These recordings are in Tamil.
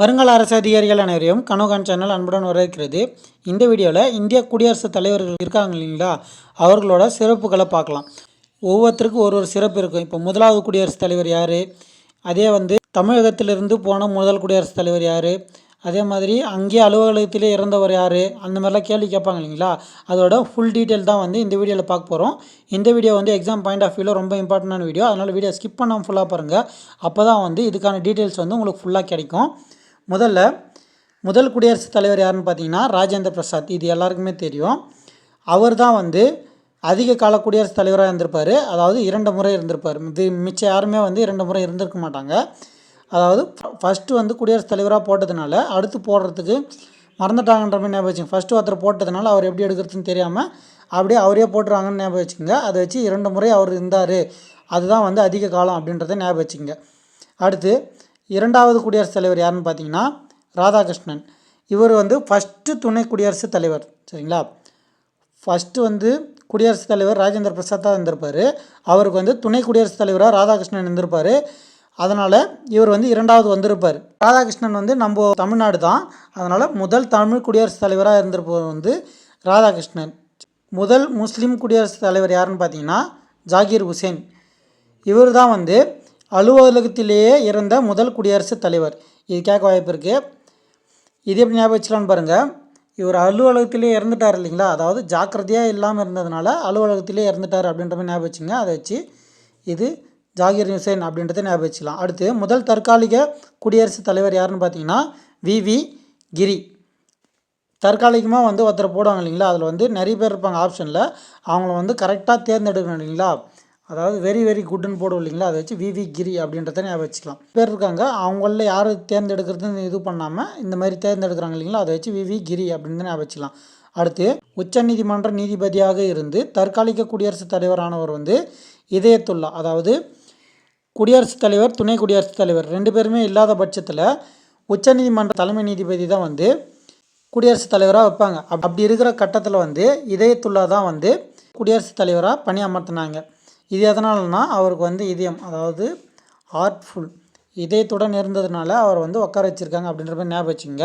வருங்கால அரசு அதிகாரிகள் அனைவரையும் கனோகான் சேனல் அன்புடன் வரவேற்கிறது. இந்த வீடியோவில் இந்திய குடியரசுத் தலைவர்கள் இருக்காங்க இல்லைங்களா? அவர்களோட சிறப்புகளை பார்க்கலாம். ஒவ்வொருத்தருக்கும் ஒரு ஒரு சிறப்பு இருக்கும். இப்போ முதலாவது குடியரசுத் தலைவர் யார்? அதே வந்து தமிழகத்திலிருந்து போன முதல் குடியரசுத் தலைவர் யார்? அதே மாதிரி அங்கேயே அலுவலகத்திலே இறந்தவர் யார்? அந்த மாதிரிலாம் கேள்வி கேட்பாங்க இல்லைங்களா? அதோட ஃபுல் டீட்டெயில் தான் வந்து இந்த வீடியோவில் பார்க்க போகிறோம் இந்த வீடியோ வந்து எக்ஸாம் பாயிண்ட் ஆஃப் வியூவில் ரொம்ப இம்பார்ட்டண்டான வீடியோ. அதனால் வீடியோ ஸ்கிப் பண்ணாமல் ஃபுல்லாக பாருங்கள் அப்போ தான் வந்து இதுக்கான டீட்டெயில்ஸ் வந்து உங்களுக்கு ஃபுல்லாக கிடைக்கும். முதல்ல முதல் குடியரசுத் தலைவர் யாருன்னு பார்த்தீங்கன்னா ராஜேந்திர பிரசாத். இது எல்லாருக்குமே தெரியும். அவர் தான் வந்து அதிக கால குடியரசுத் தலைவராக இருந்திருப்பார். அதாவது இரண்டு முறை இருந்திருப்பார். இது மிச்சம் யாருமே வந்து இரண்டு முறை இருந்திருக்க மாட்டாங்க. அதாவது ஃபஸ்ட்டு வந்து குடியரசுத் தலைவராக போட்டதுனால அடுத்து போடுறதுக்கு மறந்துட்டாங்கன்ற மாதிரி ஞாபகம் வச்சுங்க. ஃபஸ்ட்டு ஒருத்தர் போட்டதுனால அவர் எப்படி எடுக்கிறதுன்னு தெரியாமல் அப்படியே அவரே போட்டுருவாங்கன்னு ஞாபகம் வச்சுங்க. அதை வச்சு இரண்டு முறை அவர் இருந்தார். அதுதான் வந்து அதிக காலம் அப்படின்றத ஞாபகம் வச்சுங்க. அடுத்து இரண்டாவது குடியரசுத் தலைவர் யாருன்னு பார்த்தீங்கன்னா ராதாகிருஷ்ணன். இவர் வந்து ஃபஸ்ட்டு துணை குடியரசுத் தலைவர் சரிங்களா? ஃபஸ்ட்டு வந்து குடியரசுத் தலைவர் ராஜேந்திர பிரசாத் தான் இருந்திருப்பார். அவருக்கு வந்து துணை குடியரசுத் தலைவராக ராதாகிருஷ்ணன் இருந்திருப்பார். அதனால் இவர் வந்து இரண்டாவது வந்திருப்பார். ராதாகிருஷ்ணன் வந்து நம்ம தமிழ்நாடு தான். அதனால் முதல் தமிழ் குடியரசுத் தலைவராக இருந்திருப்பவர் வந்து ராதாகிருஷ்ணன். முதல் முஸ்லீம் குடியரசுத் தலைவர் யாருன்னு பார்த்தீங்கன்னா ஜாகீர் ஹுசேன் இவர் தான் வந்து அலுவலகத்திலேயே இருந்த முதல் குடியரசுத் தலைவர். இது கேட்க வாய்ப்பு இருக்குது இது எப்படி ஞாபகம் வச்சலான்னு பாருங்கள் இவர் அலுவலகத்திலே இறந்துட்டார் இல்லைங்களா? அதாவது ஜாக்கிரதையாக இல்லாமல் இருந்ததுனால அலுவலகத்திலே இறந்துட்டார் அப்படின்ற மாதிரி ஞாபகம் வச்சுங்க. அதை வச்சு இது ஜாகிர் ஹுசேன் அப்படின்றத ஞாபகம் வச்சுக்கலாம். அடுத்து முதல் தற்காலிக குடியரசுத் தலைவர் யாருன்னு பார்த்தீங்கன்னா விவி கிரி. தற்காலிகமாக வந்து ஒருத்தரை போடுவாங்க இல்லைங்களா? அதில் வந்து நிறைய பேர் இருப்பாங்க ஆப்ஷனில். அவங்கள வந்து கரெக்டாக தேர்ந்தெடுக்கணும் இல்லைங்களா? அதாவது வெரி வெரி குட்னு போடுவோம் இல்லைங்களா? அதை வச்சு விவி கிரி அப்படின்றத ஞாபகம் வச்சுக்கலாம். பேர் இருக்காங்க. அவங்களில் யார் தேர்ந்தெடுக்கிறதுன்னு இது பண்ணாமல் இந்த மாதிரி தேர்ந்தெடுக்கிறாங்க இல்லைங்களா? அதை வச்சு விவி கிரி அப்படின்னு ஞாபகம் வச்சுக்கலாம். அடுத்து உச்சநீதிமன்ற நீதிபதியாக இருந்து தற்காலிக குடியரசுத் தலைவரானவர் வந்து இதயத்துல்லா அதாவது குடியரசுத் தலைவர் துணை குடியரசுத் தலைவர் ரெண்டு பேருமே இல்லாத பட்சத்தில் உச்சநீதிமன்ற தலைமை நீதிபதி தான் வந்து குடியரசுத் தலைவராக வைப்பாங்க. அப் அப்படி இருக்கிற கட்டத்தில் வந்து இதயத்துல்லா தான் வந்து குடியரசுத் தலைவராக பணி அமர்த்தினாங்க இது எதனாலனா அவருக்கு வந்து இதயம் அதாவது ஹார்ட்ஃபுல் இதயத்துடன் இருந்ததுனால அவர் வந்து உட்கார வச்சுருக்காங்க அப்படின்ற மாதிரி ஞாபகம் வச்சுங்க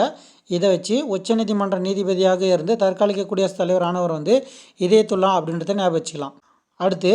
இதை வச்சு உச்சநீதிமன்ற நீதிபதியாக இருந்து தற்காலிக குடியரசுத் தலைவர் ஆனவர் வந்து இதயத்துள்ளா அப்படின்றத ஞாபகம் வச்சுக்கலாம். அடுத்து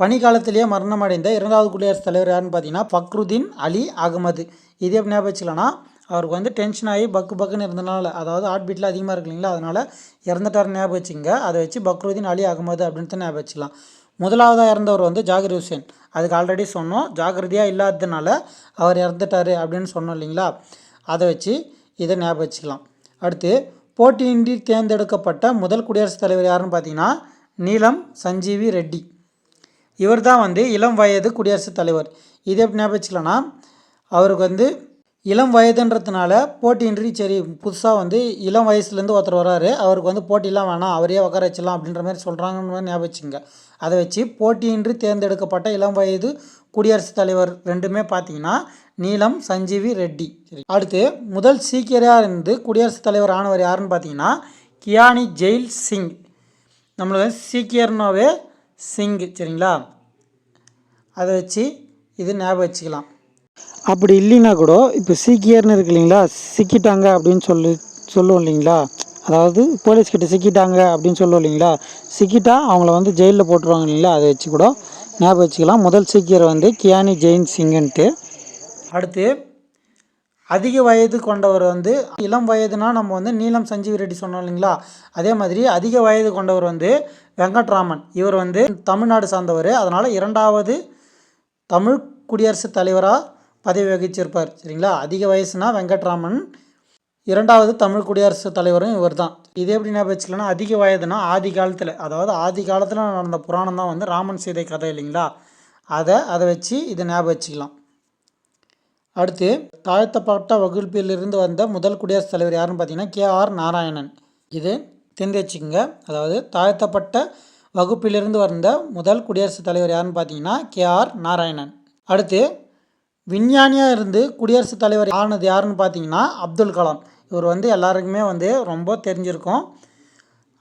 பனிக்காலத்திலேயே மரணம் அடைந்த இரண்டாவது குடியரசுத் தலைவர் யாருன்னு பார்த்தீங்கன்னா ஃபக்ருதீன் அலி அகமது. இது எப்படி ஞாபகம் வச்சுக்கலாம்னா அவருக்கு வந்து டென்ஷன் ஆகி பக்கு பக்குன்னு இருந்தனால அதாவது ஹார்ட் பீட்டில் அதிகமாக இருக்கு இல்லைங்களா அதனால் இறந்துட்டார் ஞாபகம் வச்சுங்க அதை வச்சு பக்ருதீன் அலி அகமது அப்படின்ட்டு ஞாபகம் வச்சுக்கலாம். முதலாவதாக இறந்தவர் வந்து ஜாகிர் ஹுசேன். அதுக்கு ஆல்ரெடி சொன்னோம். ஜாகிரதையாக இல்லாததுனால அவர் இறந்துட்டார் அப்படின்னு சொன்னோம் இல்லைங்களா? அதை வச்சு இதை ஞாபகம் வச்சுக்கலாம். அடுத்து போட்டியின்றி தேர்ந்தெடுக்கப்பட்ட முதல் குடியரசுத் தலைவர் யாருன்னு பார்த்தீங்கன்னா நீலம் சஞ்சீவி ரெட்டி. இவர் தான் வந்து இளம் வயது குடியரசுத் தலைவர். இது எப்படி ஞாபகம் வச்சுக்கலாம்னா அவருக்கு வந்து இளம் வயதுன்றதுனால போட்டியின்றி சரி புதுசாக வந்து இளம் வயசுலேருந்து ஒருத்தர் வராரு அவருக்கு வந்து போட்டிலாம் வேணாம் அவரே உட்கார வச்சிடலாம் அப்படின்ற மாதிரி சொல்கிறாங்கன்னு ஞாபகிச்சிங்க. ஞாபகம் வச்சுங்க அதை வச்சு போட்டியின்றி தேர்ந்தெடுக்கப்பட்ட இளம் வயது குடியரசுத் தலைவர் ரெண்டுமே பார்த்தீங்கன்னா நீலம் சஞ்சீவி ரெட்டி. சரி அடுத்து முதல் சீக்கியராக இருந்து குடியரசுத் தலைவர் ஆனவர் யாருன்னு பார்த்தீங்கன்னா கியானி ஜெயில் சிங். நம்மளை சீக்கியர்னாவே சிங் சரிங்களா? அதை வச்சு இது ஞாபகம் வச்சுக்கலாம் அப்படி இல்லைன்னா கூட இப்போ சீக்கியர்னு இருக்கு இல்லைங்களா சிக்கிட்டாங்க அப்படின்னு சொல்லி சொல்லுவோம் இல்லைங்களா? அதாவது போலீஸ்கிட்ட சிக்கிட்டாங்க அப்படின்னு சொல்லுவோம் இல்லைங்களா? சிக்கிட்டா அவங்கள வந்து ஜெயிலில் போட்டுருவாங்க இல்லைங்களா? அதை வச்சு கூட ஞாபகம் வச்சுக்கலாம். முதல் சீக்கியர் வந்து கியானி ஜெயின் சிங்குன்ட்டு. அடுத்து அதிக வயது கொண்டவர் வந்து இளம் வயதுனா நம்ம வந்து நீலம் சஞ்சீவ் ரெட்டி சொன்னோம் இல்லைங்களா? அதே மாதிரி அதிக வயது கொண்டவர் வந்து வெங்கட்ராமன். இவர் வந்து தமிழ்நாடு சார்ந்தவர். அதனால் இரண்டாவது தமிழ் குடியரசுத் தலைவராக பதவி வகிச்சிருப்பார் சரிங்களா? அதிக வயசுனா வெங்கட்ராமன் இரண்டாவது தமிழ் குடியரசுத் தலைவரும் இவர் தான் இது எப்படி ஞாபகம் அதிக வயதுனா ஆதி காலத்தில் அதாவது ஆதி காலத்தில் நடந்த புராணம் தான் வந்து ராமன் சீதை கதை இல்லைங்களா? அதை அதை வச்சு இதை ஞாபகம் வச்சுக்கலாம். அடுத்து தாழ்த்தப்பட்ட வகுப்பிலிருந்து வந்த முதல் குடியரசுத் தலைவர் யாருன்னு பார்த்தீங்கன்னா கே. ஆர். நாராயணன். இது தெரிந்து வச்சுக்கோங்க. அதாவது தாழ்த்தப்பட்ட வகுப்பிலிருந்து வந்த முதல் குடியரசுத் தலைவர் யாருன்னு பார்த்தீங்கன்னா கே. ஆர். நாராயணன். அடுத்து விஞ்ஞானியாக இருந்து குடியரசுத் தலைவர் ஆனது யாருன்னு பார்த்தீங்கன்னா அப்துல் கலாம். இவர் வந்து எல்லாருக்குமே வந்து ரொம்ப தெரிஞ்சிருக்கும்.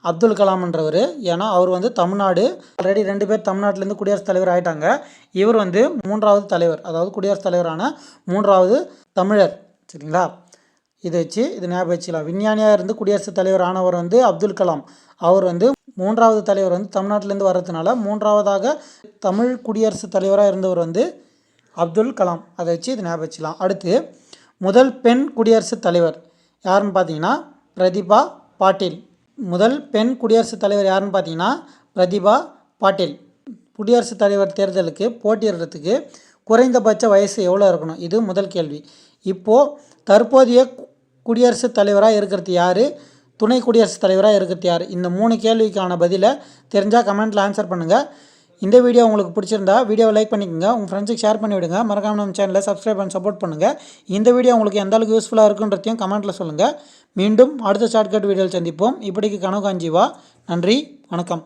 அப்துல் கலாம்ன்றவர். ஏன்னா அவர் வந்து தமிழ்நாடு ஆல்ரெடி ரெண்டு பேர் தமிழ்நாட்டிலேருந்து குடியரசுத் தலைவர் ஆயிட்டாங்க. இவர் வந்து மூன்றாவது தலைவர் அதாவது குடியரசுத் தலைவரான மூன்றாவது தமிழர். சரிங்களா? இதை வச்சு இது ஞாபகம் வச்சுக்கலாம். விஞ்ஞானியாக இருந்து குடியரசுத் தலைவர் ஆனவர் வந்து அப்துல் கலாம். அவர் வந்து மூன்றாவது தலைவர் வந்து தமிழ்நாட்டிலேருந்து வர்றதுனால மூன்றாவதாக தமிழ் குடியரசுத் தலைவராக இருந்தவர் வந்து அப்துல் கலாம். அதை வச்சு இது ஞாபகம் வச்சுக்கலாம். அடுத்து முதல் பெண் குடியரசுத் தலைவர் யாருன்னு பார்த்தீங்கன்னா பிரதிபா பாட்டீல். முதல் பெண் குடியரசுத் தலைவர் யாருன்னு பார்த்தீங்கன்னா பிரதிபா பாட்டீல். குடியரசுத் தலைவர் தேர்தலுக்கு போட்டியிடுறதுக்கு குறைந்தபட்ச வயசு எவ்வளோ இருக்கணும்? இது முதல் கேள்வி. இப்போது தற்போதைய குடியரசுத் தலைவராக இருக்கிறது யார்? துணை குடியரசுத் தலைவராக இருக்கிறது யார்? இந்த மூணு கேள்விக்கான பதிலை தெரிஞ்சால் கமெண்ட்டில் ஆன்சர் பண்ணுங்கள் இந்த வீடியோ உங்களுக்கு பிடிச்சிருந்தா வீடியோவை லைக் பண்ணிக்கோங்க. உங்கள் ஃப்ரெண்ட்ஸுக்கு ஷேர் பண்ணி விடுங்க மறக்காம நம்ம சேனலை சப்ஸ்கிரைப் பண்ணி சப்போர்ட் பண்ணுங்கள் இந்த வீடியோ உங்களுக்கு எந்த அளவுக்கு யூஸ்ஃபுல்லாக இருக்குன்றதையும் கமெண்ட்டில் சொல்லுங்கள் மீண்டும் அடுத்த ஷார்ட்கட் வீடியோவில் சந்திப்போம். இப்படிக்கு கனவு காஞ்சிவா நன்றி. வணக்கம்.